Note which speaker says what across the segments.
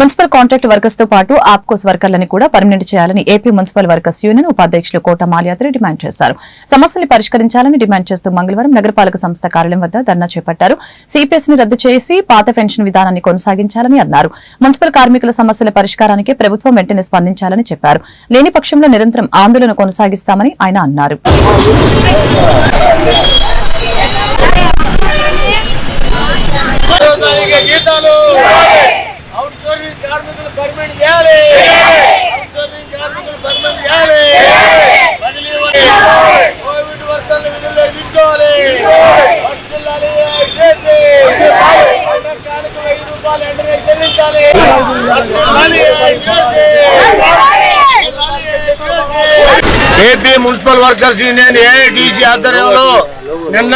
Speaker 1: Municipal contract వర్కర్స్తో పాటు ఆప్కోస్ వర్కర్లను కూడా permanent చేయాలని ఏపీ మున్సిపల్ వర్కర్స్ యూనియన్ ఉపాధ్యక్షులు కోట మాల్యాద్రి డిమాండ్ చేశారు. సమస్యలు పరిష్కరించాలని డిమాండ్ చేస్తూ మంగళవారం నగరపాలక సంస్థ కార్యాలయం వద్ద ధర్నా చేపట్టారు. సిపిఎస్ని రద్దు చేసి పాత పెన్షన్ విధానాన్ని కొనసాగించాలని అన్నారు. మున్సిపల్ కార్మికుల సమస్యల పరిష్కారానికి ప్రభుత్వం వెంటనే స్పందించాలని చెప్పారు. లేని పక్షంలో నిరంతరం ఆందోళన కొనసాగిస్తామని ఆయన అన్నారు.
Speaker 2: కార్మికులు పర్మిట్ చేయాలి. కార్మికులు చేయాలి బదిలీ కోవిడ్ వర్కర్లు విధుల్లో తీసుకోవాలి. రూపాయలు వెంటనే చెల్లించాలి. AP municipal workers union AITC ఆధ్వర్యంలో నిన్న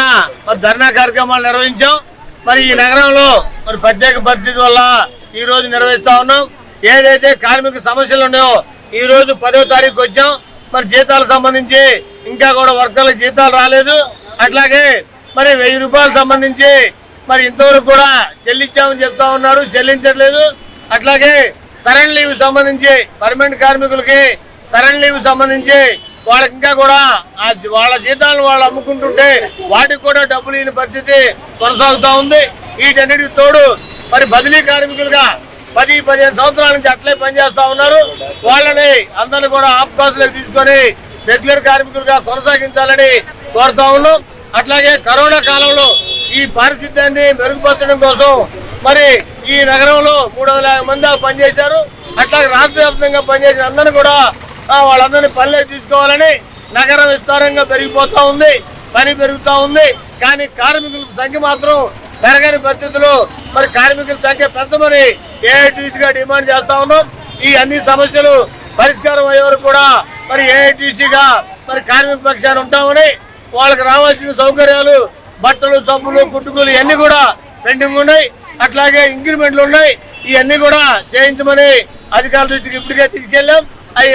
Speaker 2: మరి ధర్నా కార్యక్రమాలు నిర్వహించాం. మరి ఈ నగరంలో మరి ప్రత్యేక పరిస్థితి వల్ల ఈ రోజు నిర్వహిస్తా ఉన్నాం. ఏదైతే కార్మిక సమస్యలు ఉన్నాయో ఈ రోజు పదో తారీఖు వచ్చాం. మరి జీతాలకు సంబంధించి ఇంకా కూడా వర్కర్లకు జీతాలు రాలేదు. అట్లాగే మరి వెయ్యి రూపాయలకు సంబంధించి మరి ఇంతవరకు కూడా చెల్లించామని చెప్తా ఉన్నారు. చెల్లించట్లేదు. అట్లాగే సరైన లీవ్ సంబంధించి పర్మనెంట్ కార్మికులకి సరైన లీవ్ సంబంధించి వాళ్ళకి ఇంకా కూడా ఆ వాళ్ళ జీతాలను వాళ్ళు అమ్ముకుంటుంటే వాటికి కూడా డబ్బులు లేని పరిస్థితి కొనసాగుతా ఉంది. వీటన్నిటికి తోడు మరి బదిలీ కార్మికులుగా పది పదిహేను సంవత్సరాల నుంచి అట్లే పనిచేస్తా ఉన్నారు. వాళ్ళని అందరిని కూడా ఆఫ్కాసులకు తీసుకొని రెగ్యులర్ కార్మికులుగా కొనసాగించాలని కోరుతా ఉన్నాం. అట్లాగే కరోనా కాలంలో ఈ పారిశుద్ధ్యాన్ని మెరుగుపరచడం కోసం మరి ఈ నగరంలో మూడు వందల యాభై మంది పనిచేశారు. అట్లాగే రాష్ట్ర వ్యాప్తంగా పనిచేసిన అందరినీ కూడా వాళ్ళందరినీ పనిలోకి తీసుకోవాలని నగరం విస్తారంగా పెరిగిపోతా ఉంది పని పెరుగుతూ ఉంది. కానీ కార్మికుల సంఖ్య మాత్రం పెరగని పరిస్థితుల్లో మరి కార్మికుల సంఖ్య పెంచమని ఏఐటీసీగా డిమాండ్ చేస్తా ఉన్నాం. ఈ అన్ని సమస్యలు పరిష్కారం అయ్యే కూడా మరి ఏఐటీసీగా మరి కార్మిక పక్షాన్ని ఉంటామని వాళ్ళకి రావాల్సిన సౌకర్యాలు బట్టలు సబ్బులు కుట్టుకులు ఇవన్నీ కూడా పెండింగ్ ఉన్నాయి. అట్లాగే ఇంక్రిమెంట్లు ఉన్నాయి. ఇవన్నీ కూడా చేయించమని అధికారుల దృష్టికి ఇప్పటికే తీసుకెళ్ళాం. అవి